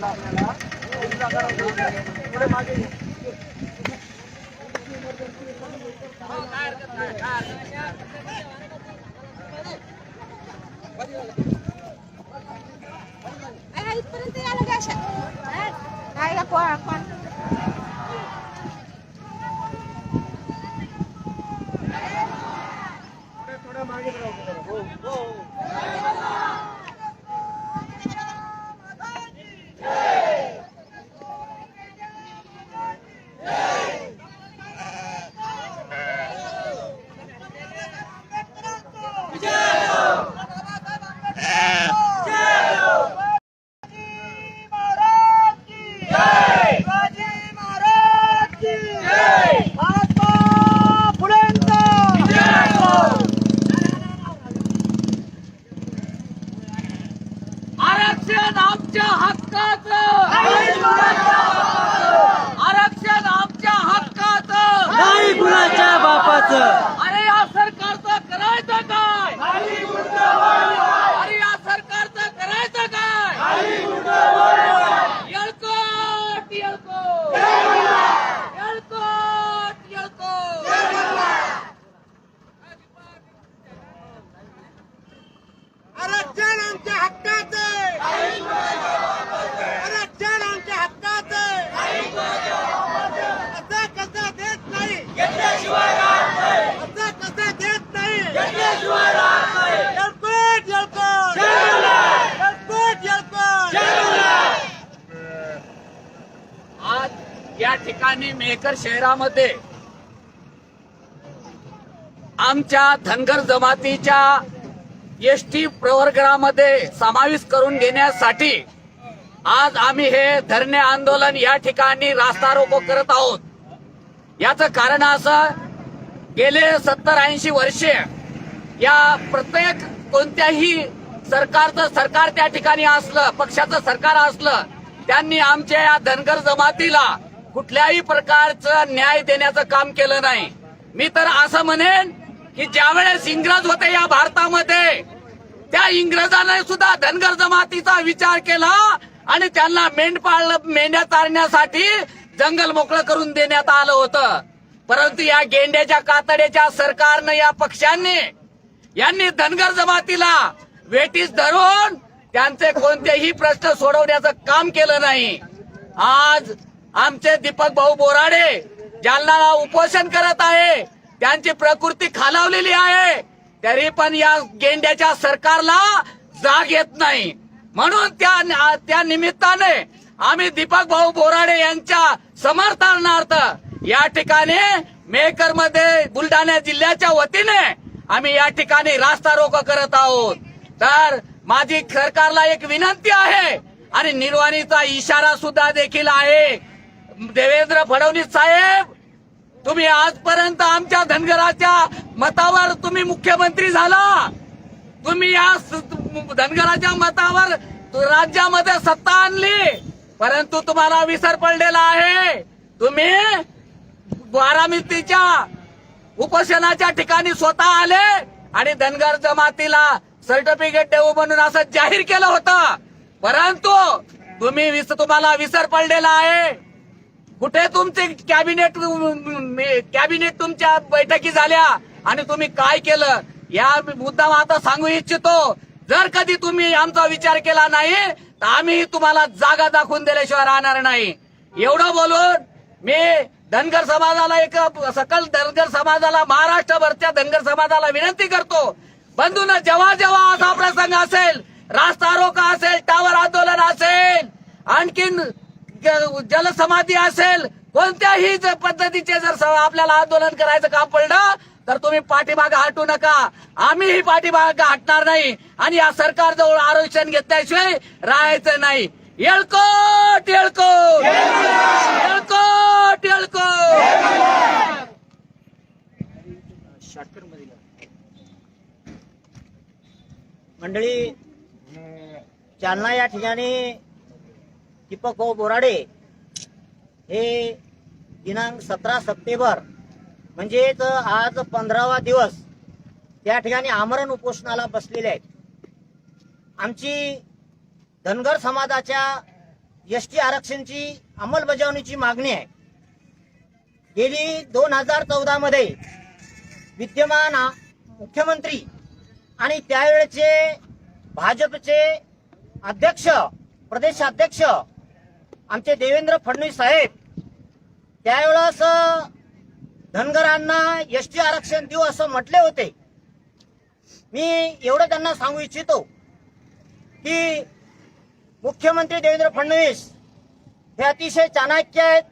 काय इथपर्यंत यायला काय अशा काय का कोण कोण आरक्षण आमच्या हक्काचं. आरक्षण आमच्या हक्काचं. नाही कुणाच्या बापाचं. अरे या सरकारचं करायचं काय? अरे या सरकारचं करायचं काय? येळकोट येळकोट येळकोट येळकोट आरक्षण आमच्या हक्काचं आरक्षण आमच्या हक्काचं असं कसं देत नाही असं कसं देत नाही येळकोट येळकोट येळकोट येळकोट आज या ठिकाणी मेहकर शहरामध्ये आमच्या धनगर जमातीच्या एस टी प्रवर्गामध्ये समावेश करून घेण्यासाठी आज आम्ही हे धरणे आंदोलन या ठिकाणी रास्ता रोको करत आहोत. याचं कारण असं गेले सत्तर ऐंशी वर्षे या प्रत्येक कोणत्याही सरकारचं सरकार त्या ठिकाणी असलं पक्षाचं सरकार असलं त्यांनी आमच्या या धनगर जमातीला कुठल्याही प्रकारचं न्याय देण्याचं काम केलं नाही. मी तर असं म्हणेन की ज्यावेळेस इंग्रज होते या भारतामध्ये त्या इंग्रजाने सुद्धा धनगर जमातीचा विचार केला आणि त्यांना मेंढपाळ मेंढ्या चारण्यासाठी जंगल मोकळं करून देण्यात आलं होतं. परंतु या गेंड्याच्या कातड्याच्या सरकारनं या पक्षांनी यांनी धनगर जमातीला वेटीस धरून त्यांचे कोणतेही प्रश्न सोडवण्याचं काम केलं नाही. आज आमचे दीपक भाऊ बोराडे ज्यांना उपोषण करत आहे त्यांची प्रकृती खालावलेली आहे तरी पण या गेंड्याच्या सरकारला जाग येत नाही. म्हणून त्या त्या निमित्ताने आम्ही दीपक भाऊ बोराडे यांच्या समर्थनार्थ या ठिकाणी मेकरमध्ये बुलढाणा जिल्ह्याच्या वतीने आम्ही या ठिकाणी रास्ता रोको करत आहोत. तर माझी सरकारला एक विनंती आहे आणि निर्वाणीचा इशारा सुद्धा देखील आहे. देवेंद्र फडणवीस साहेब तुम्ही आजपर्यंत आमच्या धनगराच्या मतावर तुम्ही मुख्यमंत्री झाला. तुम्ही या धनगराच्या मतावर राज्यामध्ये सत्ता आणली. परंतु तुम्हाला विसर पडलेला आहे. तुम्ही बारामितीच्या उपोषणाच्या ठिकाणी स्वतः आले आणि धनगर जमातीला सर्टिफिकेट देऊ म्हणून असं जाहीर केलं होतं. परंतु तुम्ही विस तुम्हाला विसर पडलेला आहे. कुठे तुमचे कॅबिनेट कॅबिनेट तुमच्या बैठकी झाल्या आणि तुम्ही काय केलं? या मुद्दा आता सांगू इच्छितो. जर कधी तुम्ही आमचा विचार केला नाही तर आम्ही तुम्हाला जागा दाखवून दिल्याशिवाय राहणार नाही. एवढं बोलून मी धनगर समाजाला एक सकल धनगर समाजाला महाराष्ट्रभरच्या धनगर समाजाला विनंती करतो. बंधून जेव्हा जेव्हा असा प्रसंग असेल रास्ता रोका असेल टावर आंदोलन असेल आणखीन जलसमाधी असेल कोणत्याही पद्धतीचे जर स- आपल्याला आंदोलन करायचं काम पडलं तर तुम्ही पाठीमागे हटू नका. आम्हीही पाठीमागे हटणार नाही. आणि या सरकारजवळ आरक्षण घेतल्याशिवाय राहायचं नाही. येळकोट येळकोट. येळकोट येळकोट. मंडळी जालना या ठिकाणी दीपक भाऊ बोराडे हे दिनांक सतरा सप्टेंबर म्हणजेच आज पंधरावा दिवस त्या ठिकाणी आमरण उपोषणाला बसलेले आहेत. आमची धनगर समाजाच्या एस टी आरक्षणची अंमलबजावणीची मागणी आहे. गेली दोन हजार चौदामध्ये विद्यमान मुख्यमंत्री आणि त्यावेळेचे भाजपचे अध्यक्ष प्रदेश अध्यक्ष आमचे देवेंद्र फडणवीस साहेब त्यावेळेस धनगरांना एस टी आरक्षण देऊ असं म्हटले होते. मी एवढं त्यांना सांगू इच्छितो की मुख्यमंत्री देवेंद्र फडणवीस हे अतिशय चाणक्य आहेत.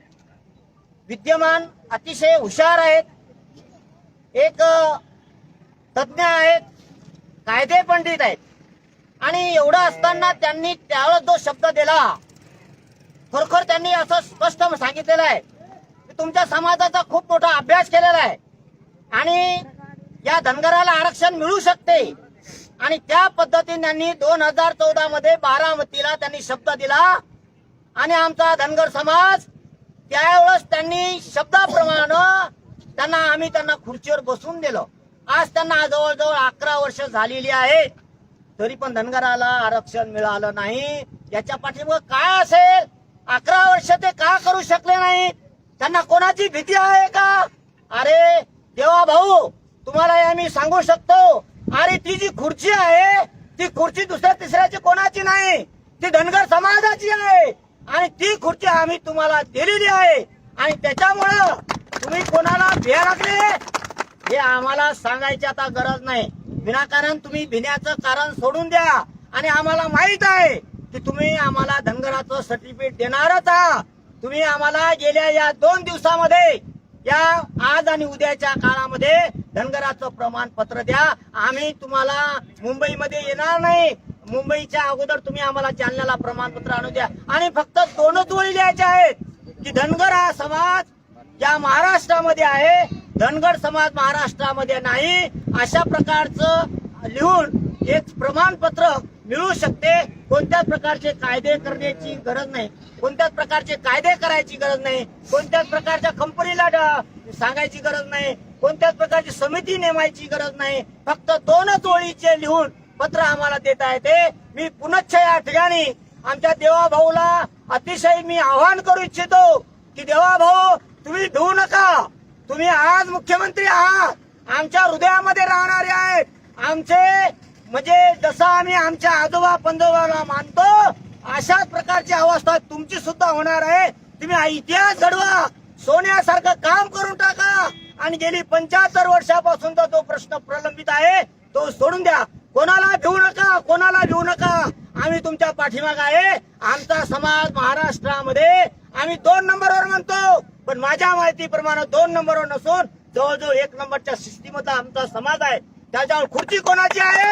विद्यमान अतिशय हुशार आहेत. एक तज्ज्ञ आहेत. कायदे पंडित आहेत. आणि एवढं असताना त्यांनी त्यावेळेस जो शब्द दिला खरोखर त्यांनी असं स्पष्ट सांगितलेलं आहे. की तुमच्या समाजाचा खूप मोठा अभ्यास केलेला आहे. आणि या धनगराला आरक्षण मिळू शकते. आणि त्या पद्धतीने त्यांनी दोन हजार चौदा मध्ये बारामतीला त्यांनी शब्द दिला. आणि आमचा धनगर समाज त्यावेळेस त्यांनी शब्दाप्रमाणे त्यांना आम्ही त्यांना खुर्चीवर बसून दिलं. आज त्यांना जवळजवळ अकरा वर्ष झालेली आहेत. तरी पण धनगराला आरक्षण मिळालं नाही. याच्या पाठीमाग काय असेल? अकरा वर्ष ते का करू शकले नाही? त्यांना कोणाची भीती आहे का? अरे देवा भाऊ तुम्हाला हे मी सांगू शकतो. अरे ती जी खुर्ची आहे ती खुर्ची दुसऱ्या तिसऱ्याची कोणाची नाही ती धनगर समाजाची आहे. आणि ती खुर्ची आम्ही तुम्हाला दिलेली आहे. आणि त्याच्यामुळं तुम्ही कोणाला भिया लागले हे आम्हाला सांगायची आता गरज नाही. विनाकारण तुम्ही भिण्याचं कारण सोडून द्या. आणि आम्हाला माहीत आहे की तुम्ही आम्हाला धनगराचं सर्टिफिकेट देणारच आहात. तुम्ही आम्हाला गेल्या या दोन दिवसामध्ये या आज आणि उद्याच्या काळामध्ये धनगराचं प्रमाणपत्र द्या. आम्ही तुम्हाला मुंबईमध्ये येणार नाही. मुंबईच्या अगोदर तुम्ही आम्हाला जालन्याला प्रमाणपत्र आणू द्या. आणि फक्त दोनच ओळी लिहायच्या आहेत की धनगर हा समाज या महाराष्ट्रामध्ये आहे. धनगर समाज महाराष्ट्रामध्ये नाही. अशा प्रकारचं लिहून एक प्रमाणपत्र मिळू शकते. कोणत्याच प्रकारचे कायदे करण्याची गरज नाही. कोणत्याच प्रकारचे कायदे करायची गरज नाही. कोणत्याच प्रकारच्या कंपनीला सांगायची गरज नाही. कोणत्याच प्रकारची समिती नेमायची गरज नाही. फक्त दोनच ओळीचे लिहून पत्र आम्हाला देता येते मी पुनच्छ या ठिकाणी आमच्या देवाभाऊला अतिशय मी आवाहन करू इच्छितो की देवाभाऊ तुम्ही भिवू नका. तुम्ही आज मुख्यमंत्री आहात. आमच्या हृदयामध्ये राहणारे आहेत. आमचे म्हणजे जसं आम्ही आमच्या आजोबा पंजोबाला मानतो अशाच प्रकारची अवस्था तुमची सुद्धा होणार आहे. तुम्ही इतिहास घडवा. सोन्यासारखं काम करून टाका. आणि गेली पंच्याहत्तर वर्षापासूनचा जो प्रश्न प्रलंबित आहे. तो सोडून द्या. कोणाला भिवू नका कोणाला भिवू नका. आम्ही तुमच्या पाठीमाग आहे. आमचा समाज महाराष्ट्रामध्ये आम्ही दोन नंबरवर म्हणतो. पण माझ्या माहितीप्रमाणे दोन नंबरवर नसून जवळजवळ एक नंबरच्या सिस्टीमचा आमचा समाज आहे. त्याच्यावर खुर्ची कोणाची आहे?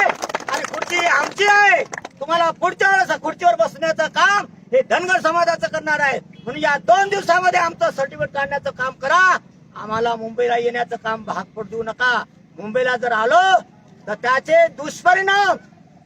आणि खुर्ची आमची आहे. तुम्हाला पुढच्या वेळेस खुर्चीवर बसण्याचं काम हे धनगर समाजाचं करणार आहे. म्हणून या दोन दिवसामध्ये आमचं सर्टिफिकेट काढण्याचं काम करा. आम्हाला मुंबईला येण्याचं काम भाग पडू देऊ नका. मुंबईला जर आलो तर त्याचे दुष्परिणाम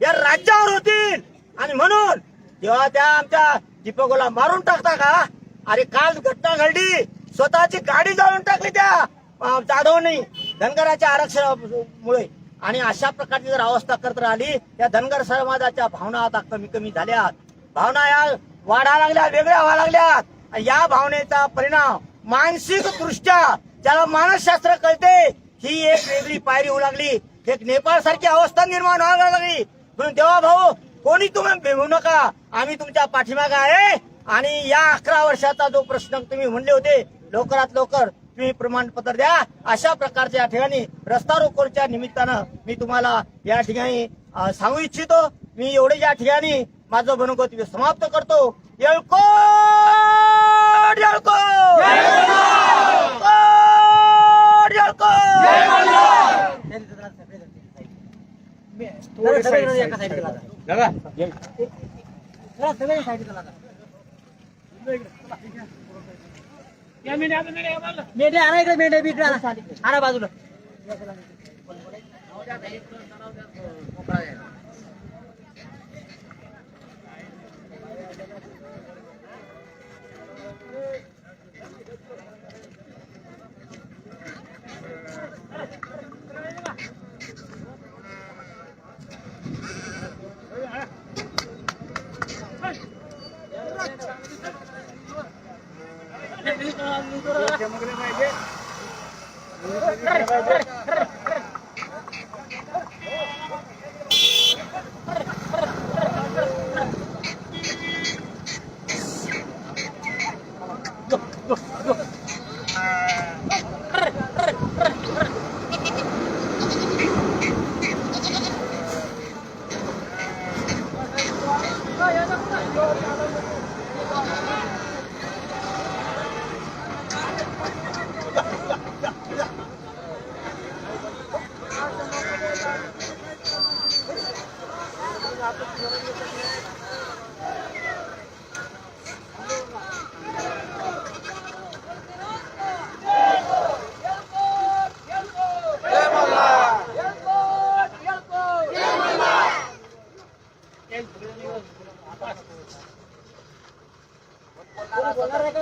या राज्यावर होतील. आणि म्हणून जेव्हा त्या आमच्या दीपकोला मारून टाकता का? अरे काल घटना घडली. स्वतःची गाडी जाळून टाकली त्या जाधवनी धनगराच्या आरक्षणामुळे. आणि अशा प्रकारची जर अवस्था करत राहिली त्या धनगर समाजाच्या भावना आता कमी कमी झाल्यात. भावना या वाढा लागल्या वेगळ्या व्हायला लागल्यात. या भावनेचा परिणाम मानसिक दृष्ट्या ज्याला मानसशास्त्र कळते ही एक वेगळी पायरी होऊ लागली. एक नेपाळ सारखी अवस्था निर्माण व्हायला लागली. म्हणून देवा भाऊ कोणी तुम्ही भिवू नका. आम्ही तुमच्या पाठीमागे आहे. आणि या अकरा वर्षाचा जो प्रश्न तुम्ही म्हणले होते लवकरात लवकर तुम्ही प्रमाणपत्र द्या. अशा प्रकारच्या या ठिकाणी रस्ता रोकोच्या निमित्तानं मी तुम्हाला या ठिकाणी सांगू इच्छितो. मी एवढे या ठिकाणी माझं मनोगत समाप्त करतो. येळकोट येळकोट! आला इकडे मेंढे बिकडे आला आला बाजूला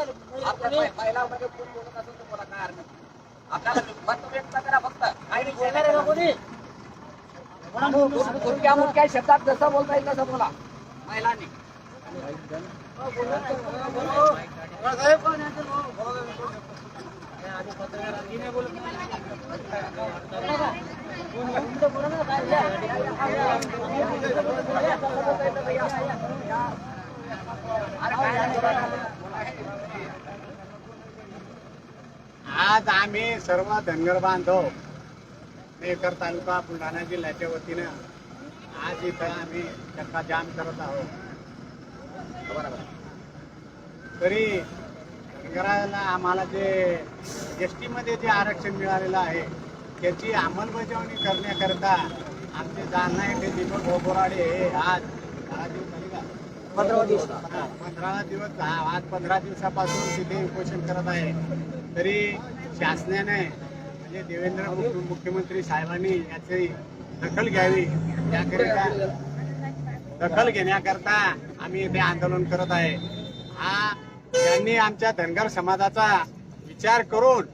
महिलामध्ये कोण बोलत असेल तर बोला काय हरकत नाही. आपल्याला मत व्यक्त करा फक्त काही नाही बोलणार आहे का कोणी काय शब्दात जसं बोलता येईल तसं बोला. महिलांनी. आज आम्ही सर्व धनगर बांधव मेकर तालुका बुलढाणा जिल्ह्याच्या वतीनं आज इथं आम्ही चक्का जाम करत आहोत. तरी धनगराला आम्हाला जे एस टीमध्ये जे आरक्षण मिळालेलं आहे त्याची अंमलबजावणी करण्याकरता आमचे जालना येथे दीपक बोराडे हे आज दहा दिवस झाले का? पंधरा दिवस. पंधरा दिवस आज पंधरा दिवसापासून तिथे उपोषण करत आहे. तरी शासनाने म्हणजे देवेंद्र मुख्य- मुख्यमंत्री साहेबांनी याची दखल घ्यावी. याकरिता दखल घेण्याकरता आम्ही इथे आंदोलन करत आहे. हा त्यांनी आमच्या धनगर समाजाचा विचार करून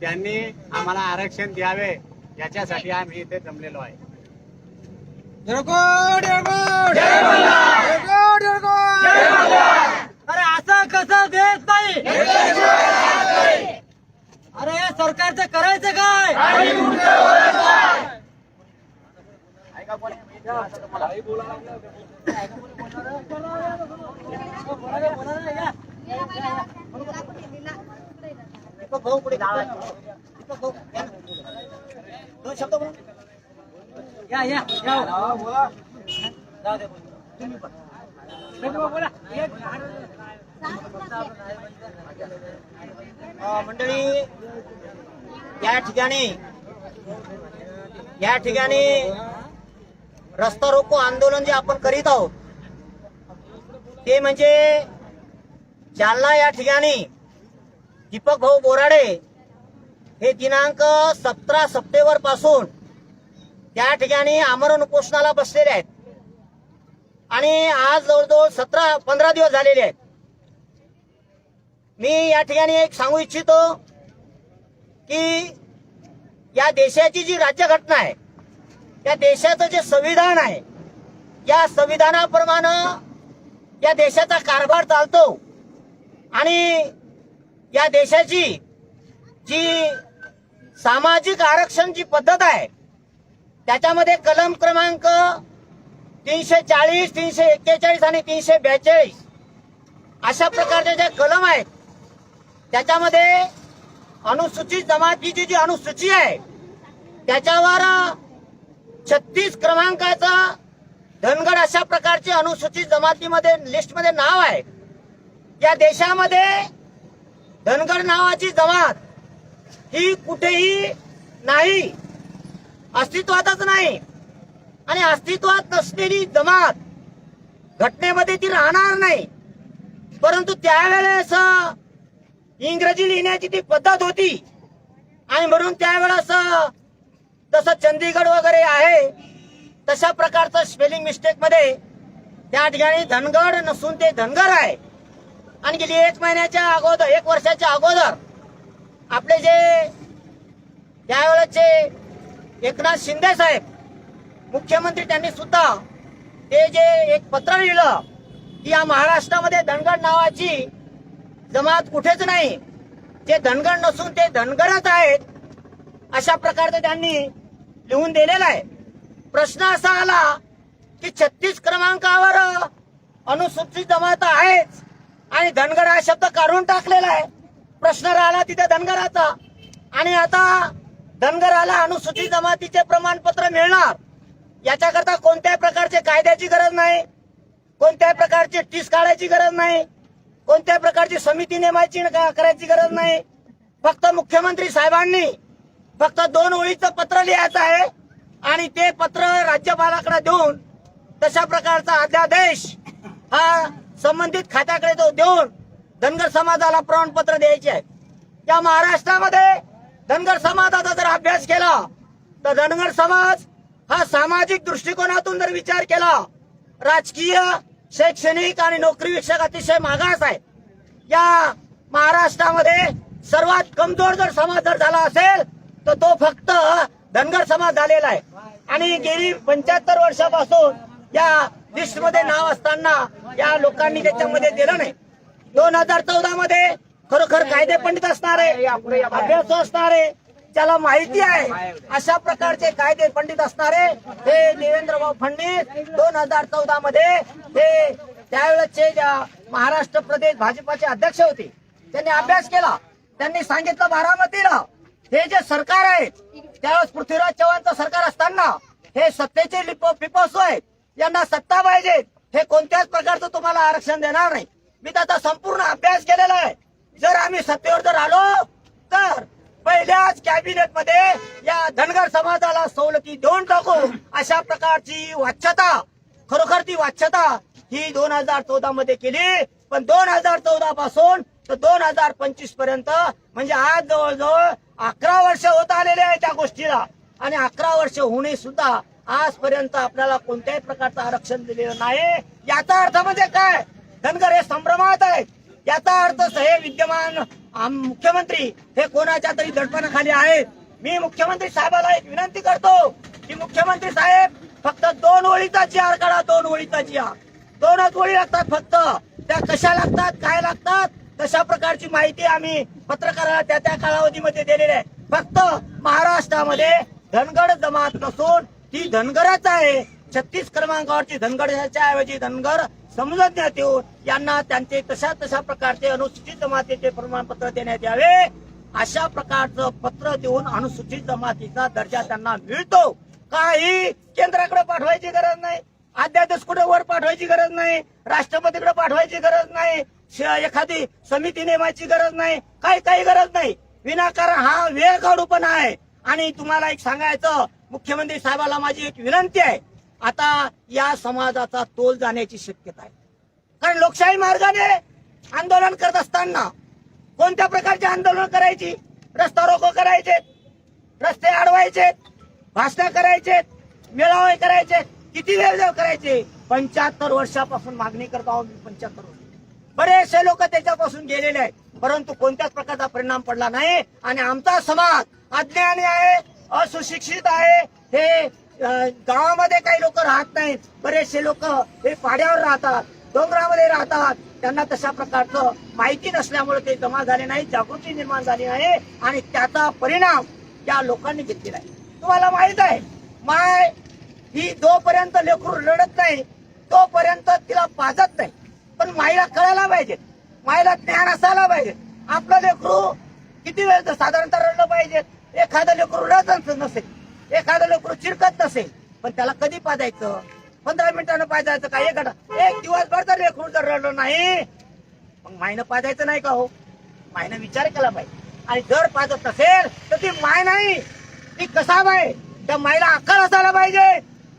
त्यांनी आम्हाला आरक्षण द्यावे याच्यासाठी आम्ही इथे जमलेलो आहे. अरे असं कसं देत नाही? अरे या सरकारचं करायचं काय? ऐका कोणी? भाऊ पुढे दोन शब्द बोला या या जाऊ दे तुम्ही पण मंडळी या ठिकाणी या ठिकाणी रस्ता रोको आंदोलन जे आपण करीत आहोत ते म्हणजे जालना या ठिकाणी दीपक भाऊ बोराडे हे दिनांक सतरा सप्टेंबरपासून त्या ठिकाणी आमरण उपोषणाला बसलेले आहेत. आणि आज जवळजवळ सतरा पंधरा दिवस झालेले आहेत. मी या ठिकाणी एक सांगू इच्छितो की या देशाची जी राज्यघटना आहे या देशाचं जे संविधान आहे या संविधानाप्रमाणे या देशाचा कारभार चालतो. आणि या देशाची जी सामाजिक आरक्षण जी पद्धत आहे त्याच्यामध्ये कलम क्रमांक तीनशे चाळीस तीनशे एक्केचाळीस आणि तीनशे बेचाळीस अशा प्रकारचे जे कलम आहेत त्याच्यामध्ये अनुसूचित जमातीची जी अनुसूची आहे त्याच्यावर छत्तीस क्रमांकाचा धनगड अशा प्रकारची अनुसूचित जमातीमध्ये लिस्टमध्ये नाव आहे. या देशामध्ये धनगड नावाची जमात ही कुठेही नाही. अस्तित्वातच नाही. आणि अस्तित्वात नसलेली जमात घटनेमध्ये ती राहणार नाही. परंतु त्यावेळेस इंग्रजी लिहिण्याची ती पद्धत होती. आणि म्हणून त्यावेळेस जसं चंदीगड वगैरे आहे तशा प्रकारचं स्पेलिंग मिस्टेकमध्ये त्या ठिकाणी धनगड नसून ते धनगर आहे. आणि गेली एक महिन्याच्या अगोदर एक वर्षाच्या अगोदर आपले जे त्यावेळेचे एकनाथ शिंदे साहेब मुख्यमंत्री त्यांनी सुद्धा ते जे एक पत्र लिहिलं की या महाराष्ट्रामध्ये धनगड नावाची जमात कुठेच नाही. जे धनगड नसून ते धनगरच आहेत अशा प्रकारचं त्यांनी लिहून दिलेला आहे. प्रश्न असा आला की छत्तीस क्रमांकावर अनुसूचित जमात आहेच आणि धनगर हा शब्द काढून टाकलेला आहे. प्रश्न राहिला तिथे धनगराचा. आणि आता धनगराला अनुसूचित जमातीचे प्रमाणपत्र मिळणार. याच्याकरता कोणत्याही प्रकारचे कायद्याची गरज नाही. कोणत्याही प्रकारची टीस काढायची गरज नाही. कोणत्याही प्रकारची समिती नेमायची न- करायची गरज नाही. फक्त मुख्यमंत्री साहेबांनी फक्त दोन ओळीचं पत्र लिहायचं आहे आणि ते पत्र राज्यपालाकडे देऊन तशा प्रकारचा अध्यादेश हा संबंधित खात्याकडे तो देऊन धनगर समाजाला प्रमाणपत्र द्यायचे आहे. त्या महाराष्ट्रामध्ये धनगर समाजाचा जर अभ्यास केला तर धनगर समाज हा सामाजिक दृष्टिकोनातून जर विचार केला राजकीय शैक्षणिक आणि नोकरी विषयक अतिशय मागास आहे. या महाराष्ट्रामध्ये सर्वात कमजोर जर समाज जर झाला असेल तर तो फक्त धनगर समाज झालेला आहे. आणि गेली पंच्याहत्तर वर्षापासून या लिस्टमध्ये नाव असताना या लोकांनी त्याच्यामध्ये दिलं नाही. दोन हजार चौदा मध्ये खरोखर कायदे पंडित असणारे अभ्यास आहे ज्याला माहिती आहे अशा प्रकारचे कायदे पंडित असणारे हे देवेंद्रभाऊ फडणवीस दोन हजार चौदा मध्ये हे त्यावेळेचे महाराष्ट्र प्रदेश भाजपाचे अध्यक्ष होते त्यांनी अभ्यास केला. त्यांनी सांगितलं बारामतीला हे जे सरकार आहे त्यावेळेस पृथ्वीराज चव्हाणचं सरकार असताना हे सत्तेचे लिपो पिपोसो आहेत. यांना सत्ता पाहिजे. हे कोणत्याच प्रकारचं तुम्हाला आरक्षण देणार नाही. मी त्याचा संपूर्ण अभ्यास केलेला आहे. जर आम्ही सत्तेवर जर आलो तर पहिल्याच कॅबिनेटमध्ये या धनगर समाजाला सवलती देऊन टाकू अशा प्रकारची वाच्यता खरोखर ती वाच्यता ही दोन हजार चौदा मध्ये केली. पण दोन हजार चौदा पासून तर दोन हजार पंचवीसपर्यंत म्हणजे आज जवळजवळ अकरा वर्ष होत आलेले आहे त्या गोष्टीला. आणि अकरा वर्ष होणे सुद्धा आजपर्यंत आपल्याला कोणत्याही प्रकारचं आरक्षण दिलेलं नाही. याचा अर्थ म्हणजे काय? धनगर हे संभ्रमात आहेत. याचा अर्थ हे विद्यमान मुख्यमंत्री हे कोणाच्या तरी दडपणाखाली आहेत. मी मुख्यमंत्री साहेबाला एक विनंती करतो की मुख्यमंत्री साहेब फक्त दोन ओळीचा जी काढा दोन ओळीचा जी दोनच ओळी लागतात फक्त. त्या कशा लागतात काय लागतात? अशा प्रकारची माहिती आम्ही पत्रकाराला त्या त्या कालावधीमध्ये दिलेली आहे. फक्त महाराष्ट्रामध्ये धनगड जमात नसून ती धनगरच आहे. छत्तीस क्रमांकावरची धनगडच्या ऐवजी धनगर समजण्यात येऊन यांना त्यांचे तशा तशा प्रकारचे अनुसूचित जमातीचे प्रमाणपत्र देण्यात यावे. अशा प्रकारचं पत्र देऊन अनुसूचित जमातीचा दर्जा त्यांना मिळतो. काही केंद्राकडे पाठवायची गरज नाही. अध्यादेश कुठे वर पाठवायची गरज नाही. राष्ट्रपतीकडे पाठवायची गरज नाही. एखादी समिती नेमायची गरज नाही काही काही गरज नाही. विनाकारण हा वेळ काढू पण आहे. आणि तुम्हाला एक सांगायचं मुख्यमंत्री साहेबाला माझी एक विनंती आहे. आता या समाजाचा तोल जाण्याची शक्यता आहे. कारण लोकशाही मार्गाने आंदोलन करत असताना कोणत्या प्रकारचे आंदोलन करायची? रस्ता रोको करायचे रस्ते अडवायचे भाषण करायचे मेळावे करायचे किती वेळ करायचे? पंच्याहत्तर वर्षापासून मागणी करत आहोत पंच्याहत्तर वर्ष. बरेचसे लोक त्याच्यापासून गेलेले आहेत. परंतु कोणत्याच प्रकारचा परिणाम पडला नाही. आणि आमचा समाज अज्ञानी आहे असुशिक्षित आहे. हे गावामध्ये काही लोक राहत नाहीत. बरेचसे लोक हे पाड्यावर राहतात डोंगरामध्ये राहतात. त्यांना तशा प्रकारचं माहिती नसल्यामुळे ते जमा झाले नाही जागृती निर्माण झाली आहे. आणि त्याचा परिणाम त्या लोकांनी घेतलेला आहे. तुम्हाला माहीत आहे माय ही जोपर्यंत लेकरू रडत नाही तोपर्यंत तिला पाजत नाही. पण माईला कळायला पाहिजे. माईला ज्ञान असायला पाहिजे. आपलं लेकरू किती वेळ साधारणतः रडलं पाहिजे. एखादं लेकरू रडत नसेल. एखादं लेकरू चिरकत नसेल. पण त्याला कधी पाजायचं? पंधरा मिनिटानं पाजायचं का? एक एक दिवसभर जर लेकरू जर रडलं नाही मग मायनं पाजायचं नाही का हो? मायनं विचार केला पाहिजे. आणि जर पाजत नसेल तर ती माय नाही. ती कसा माय त्या मायला अक्कल असायला पाहिजे.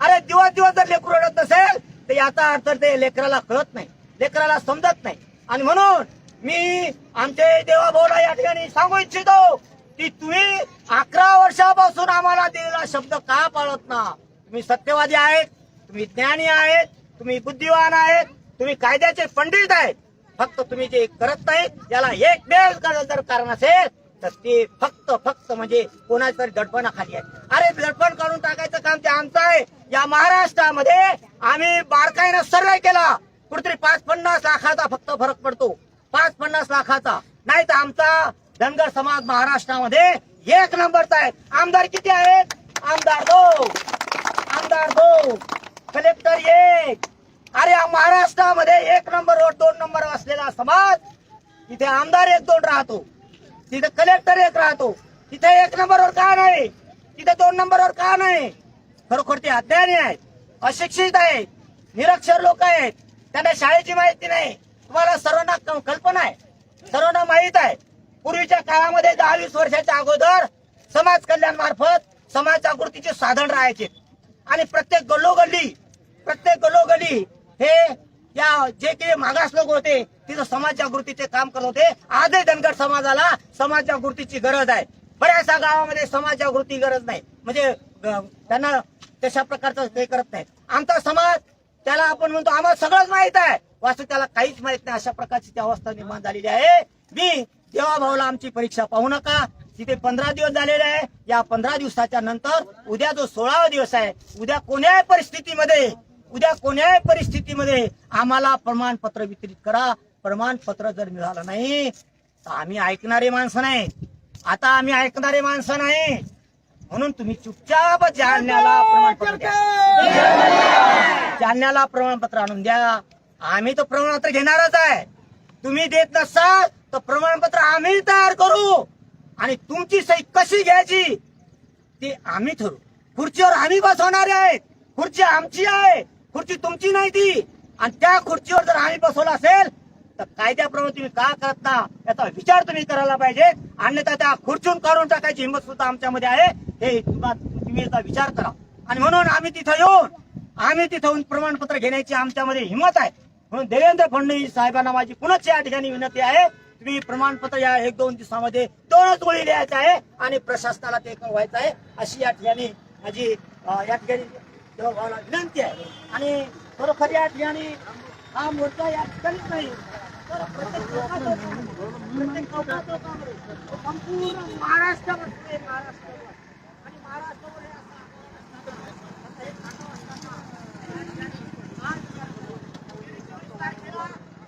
अरे दिवस दिवस जर लेकरू रडत नसेल तर याचा अर्थ ते लेकराला कळत नाही. लेकराला समजत नाही. आणि म्हणून मी आमचे देवाभाऊला या ठिकाणी सांगू इच्छितो की तुम्ही अकरा वर्षापासून आम्हाला दिलेला शब्द का पाळत ना? तुम्ही सत्यवादी आहेत तुम्ही ज्ञानी आहेत तुम्ही बुद्धिवान आहेत तुम्ही कायद्याचे पंडित आहेत. फक्त तुम्ही जे करत नाही याला एक बेल जर कारण असेल तर ते फक्त फक्त म्हणजे कोणाच्या तरी दडपणाखाली आहे. अरे दडपण काढून टाकायचं काम ते आमचं आहे. या महाराष्ट्रामध्ये आम्ही बारकाईनं सर्वे केला. कुठेतरी पाच पन्नास लाखाचा फक्त फरक पडतो. पाच पन्नास लाखाचा. नाही तर आमचा धनगर समाज महाराष्ट्रामध्ये एक नंबरचा आहे. आमदार किती आहेत? आमदार दोन. आमदार दोन. कलेक्टर एक. अरे महाराष्ट्रामध्ये एक नंबरवर दोन नंबर असलेला समाज तिथे आमदार एक दोन राहतो. तिथे कलेक्टर एक राहतो. तिथे एक नंबरवर का नाही? तिथे दोन नंबरवर का नाही? खरोखर ते अज्ञानी आहेत. अशिक्षित आहेत. निरक्षर लोक आहेत. त्यांना शाळेची माहिती नाही. तुम्हाला सर्वांना कल्पना आहे. सर्वांना माहीत आहे. पूर्वीच्या काळामध्ये दहा वीस वर्षाच्या अगोदर समाज कल्याण मार्फत समाज जागृतीचे साधन राहायचे. आणि प्रत्येक गल्लोगल्ली प्रत्येक गल्लोगल्ली हे या जे काही मागास लोक होते तिथं समाज जागृतीचे काम करत होते. आजही धनगर समाजाला समाज जागृतीची गरज आहे. बऱ्याचशा गावामध्ये समाज जागृती गरज नाही. म्हणजे त्यांना तशा प्रकारचं ते करत नाही. आमचा समाज त्याला आपण म्हणतो आम्हाला सगळंच माहीत आहे. वास्तव त्याला काहीच माहीत नाही. अशा प्रकारची ती अवस्था निर्माण झालेली आहे. मी देवाभाऊला आमची परीक्षा पाहू नका. तिथे पंधरा दिवस झालेले आहे. या पंधरा दिवसाच्या नंतर उद्या जो सोळावा दिवस आहे उद्या कोण्याही परिस्थितीमध्ये उद्या कोण्याही परिस्थितीमध्ये आम्हाला प्रमाणपत्र वितरित करा. प्रमाणपत्र जर मिळालं नाही तर आम्ही ऐकणारे माणसं नाही. आता आम्ही ऐकणारे माणसं नाही. म्हणून तुम्ही चुपचाप जालन्याला प्रमाणपत्र द्या. जालन्याला प्रमाणपत्र आणून द्या. आम्ही तर प्रमाणपत्र घेणारच आहे. तुम्ही देत नसाल तर प्रमाणपत्र आम्ही तयार करू. आणि तुमची सही कशी घ्यायची ते आम्ही ठरवू. खुर्चीवर आम्ही बसवणारे आहेत. खुर्ची आमची आहे. खुर्ची तुमची नाही ती. आणि त्या खुर्चीवर जर आम्ही बसवलं असेल तर कायद्याप्रमाणे तुम्ही का करत ना याचा विचार तुम्ही करायला पाहिजे. अन्यथा त्या खुर्चून काढून टाकायची हिंमत सुद्धा आमच्यामध्ये आहे. हे तुम्ही याचा विचार करा. आणि म्हणून आम्ही तिथं येऊन आम्ही तिथं येऊन प्रमाणपत्र घेण्याची आमच्यामध्ये हिंमत आहे. म्हणून देवेंद्र फडणवीस साहेबांना माझी पुनश्च या ठिकाणी विनंती आहे. तुम्ही प्रमाणपत्र या एक दोन दिवसामध्ये दोनच गोळी लिहायचं आहे आणि प्रशासनाला ते कळवायचं आहे. अशी या ठिकाणी माझी या ठिकाणी विनंती आहे. आणि खरोखर या ठिकाणी हा मोर्चा या ठिकाणीच नाही. तर प्रत्येक प्रत्येक संपूर्ण महाराष्ट्रामध्ये महाराष्ट्रावर आणि महाराष्ट्रावर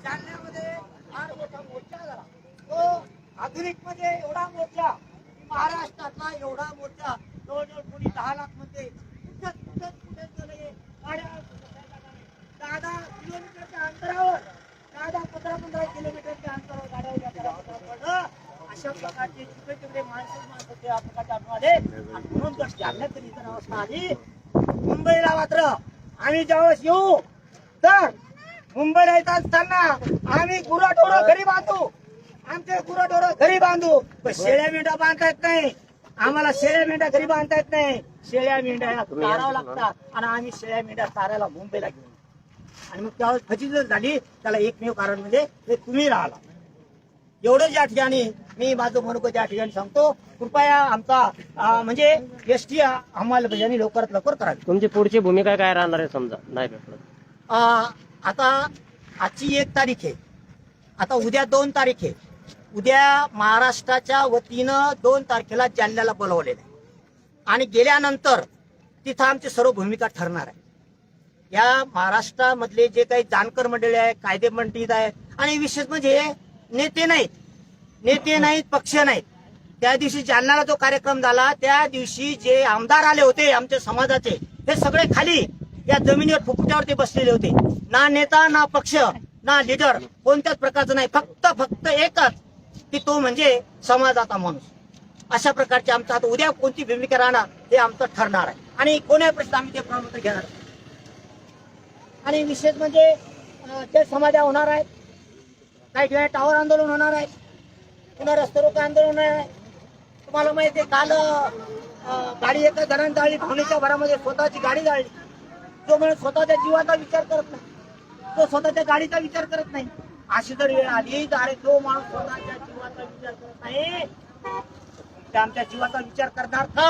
जालन्यामध्ये फार मोठा मोर्चा झाला तो आधुनिकमध्ये एवढा मोर्चा महाराष्ट्रातला एवढा मोर्चा जवळजवळ कोणी दहा लाखमध्ये कुठे कुठं कुठे दादा गाड्या दहा किलोमीटरच्या अंतरावर दहा पंधरा पंधरा किलोमीटरच्या अंतरावर गाड्या उभ्या करायला अशा प्रकारचे तिकडे तिकडे माणसं माणसं त्या प्रकारचे आढळून आले आणि म्हणून तर जालन्यात इतर अवस्था आली. मुंबईला मात्र आम्ही ज्यावेळेस येऊ तर मुंबईला येत असताना आम्ही गुराढोरं घरी बांधू. आमचे गुराढोरं घरी बांधू. पण शेळ्या मेंढ्या बांधता येत नाही. आम्हाला शेळ्या मेंढ्या घरी बांधता येत नाही. शेळ्या मेंढ्या ह्या चारावं लागतात. आणि आम्ही शेळ्या मेंढ्या चारायला मुंबईला घेऊ आणि मग त्यावेळेस फजिती जर झाली त्याला एकमेव कारण म्हणजे ते तुम्ही राहिला एवढंच या ठिकाणी मी माझं म्हणू त्या ठिकाणी सांगतो. कृपया आमचा म्हणजे एस टी अंमलबजावणी लवकरात लवकर करावी. तुमची पुढची भूमिका काय राहणार आहे समजा? नाही भेटलं. आता आजची एक तारीख आहे. आता उद्या दोन तारीख आहे. उद्या महाराष्ट्राच्या वतीनं दोन तारखेला जालन्याला बोलवलेलं आहे. आणि गेल्यानंतर तिथं आमची सर्व भूमिका ठरणार आहे. या महाराष्ट्रामधले जे काही जानकर मंडळी आहे कायदे मंडळी आहे आणि विशेष म्हणजे नेते नाहीत. नेते नाहीत पक्ष नाहीत. त्या दिवशी जालनाला जो कार्यक्रम झाला त्या दिवशी जे आमदार आले होते आमच्या समाजाचे हे सगळे खाली या जमिनीवर फुकट्यावरती बसलेले होते. ना नेता ना पक्ष ना लिडर कोणत्याच प्रकारचं नाही. फक्त फक्त एकच की तो म्हणजे समाजाचा माणूस. अशा प्रकारचे आमचा आता उद्या कोणती भूमिका राहणार हे आमचं ठरणार आहे. आणि कोण्या प्रश्न आम्ही ते प्रमाणपत्र घेणार? आणि विशेष म्हणजे ते समाध्या होणार आहेत. काही ठिकाणी टावर आंदोलन होणार आहे. पुन्हा रस्ते रोको आंदोलन आहे. तुम्हाला माहिती आहे काल गाडी एका जणांनी जाळली भावनेच्या भरामध्ये स्वतःची गाडी जाळली. जो म्हणून स्वतःच्या जीवाचा विचार करत नाही तो स्वतःच्या गाडीचा विचार करत नाही अशी जर वेळ आली तर अरे जो माणूस स्वतःच्या जीवाचा विचार करत नाही. ते आमच्या जीवाचा विचार करणार का?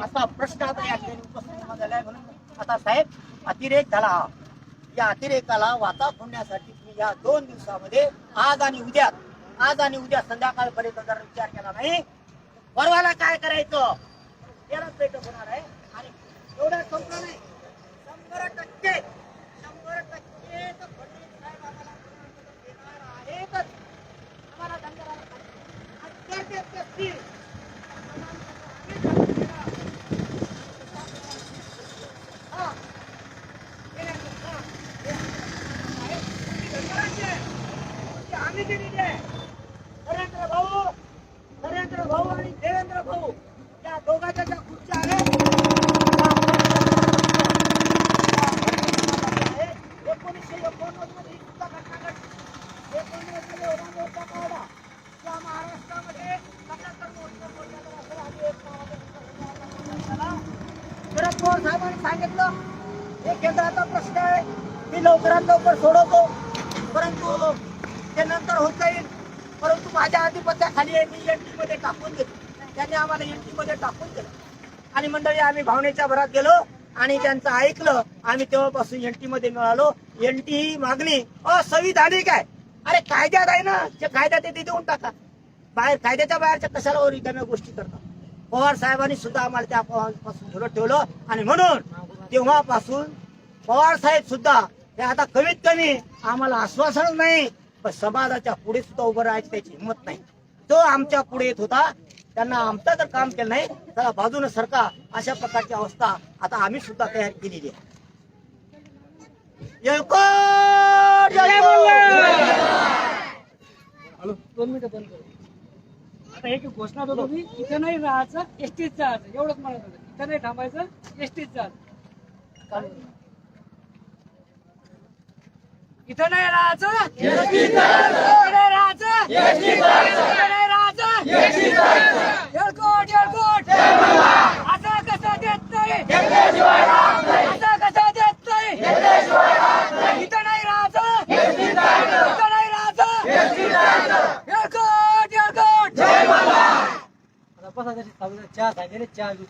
असा प्रश्न आता या ठिकाणी उपस्थित निर्माण झालाय म्हणून आता साहेब अतिरेक झाला. हा. या अतिरेकाला वाचा फोडण्यासाठी तुम्ही या दोन दिवसामध्ये आज आणि उद्या आज आणि उद्या संध्याकाळपर्यंत जर विचार केला नाही परवाला काय करायचं? त्यालाच बैठक होणार आहे. आणि एवढं संपलं नाही. शंभर टक्के शंभर टक्के तर फडणवीस साहेब आम्हाला पुनर्वसन देणार आहेतच. आम्हाला धनगराला खाली- अत्यंत असतील. हा. हे नाही, हा. हे आहे. ती धनगरांची आहे. ती दिलेली आहे. नरेंद्र भाऊ नरेंद्र भाऊ आणि देवेंद्र भाऊ या दोघांच्या ज्या खुर्च्या आहेत एकोणीसशे एकोणनव्वदमध्ये ही सुद्धा घटना घडली एकोणनव्वदमध्ये ओलांडोचा काढा त्या महाराष्ट्रामध्ये सत्याहत्तर मोर्चे मोर्चावर असं आधी एक नावाचा झाला. शरद पवार साहेबांनी सांगितलं हे केंद्राचा प्रश्न आहे मी लवकरात लवकर सोडवतो परंतु ते नंतर होत जाईल परंतु माझ्या आधिपत्याखाली आहे, मी एनटी मध्ये टाकून दिलं त्यांनी आम्हाला एनटी मध्ये टाकून दिलं आणि मंडळी आम्ही भावनेच्या भरात गेलो आणि त्यांचं ऐकलं. आम्ही तेव्हापासून एनटी मध्ये मिळालो. एनटी ही मागणी असंविधानिक आहे. अरे कायद्यात आहे ना जे कायद्यात आहे ते देऊन टाका. बाहेर कायद्याच्या बाहेरच्या कशाला रिकाम्या गोष्टी करतात पवार साहेबांनी सुद्धा आम्हाला त्या पवारपासून झुलत ठेवलं. आणि म्हणून तेव्हापासून पवार साहेब सुद्धा हे आता कमीत कमी आम्हाला आश्वासनच नाही पण समाजाच्या पुढे सुद्धा उभं राहायची त्याची हिंमत नाही. तो आमच्या पुढे येत होता. त्यांना आमचं जर काम केलं नाही त्याला बाजूने सरका अशा प्रकारची अवस्था आता आम्ही सुद्धा तयार केलेली आहे. दोन मिनिटं बंद करू. आता एक घोषणा देतो मी इथे नाही राहायचं एसटीच जायचं. एवढंच म्हणत होतं इथे नाही थांबायचं एसटीच जायचं. इथं नाही राहायचं इथं नाही राहायचं इथं नाही राहायचं येळकोट. देत नाही? असं कसं देत नाही? इथं नाही राहायचं. इथं नाही राहायचं. येळकोट चहा सांगेल चहा घेऊ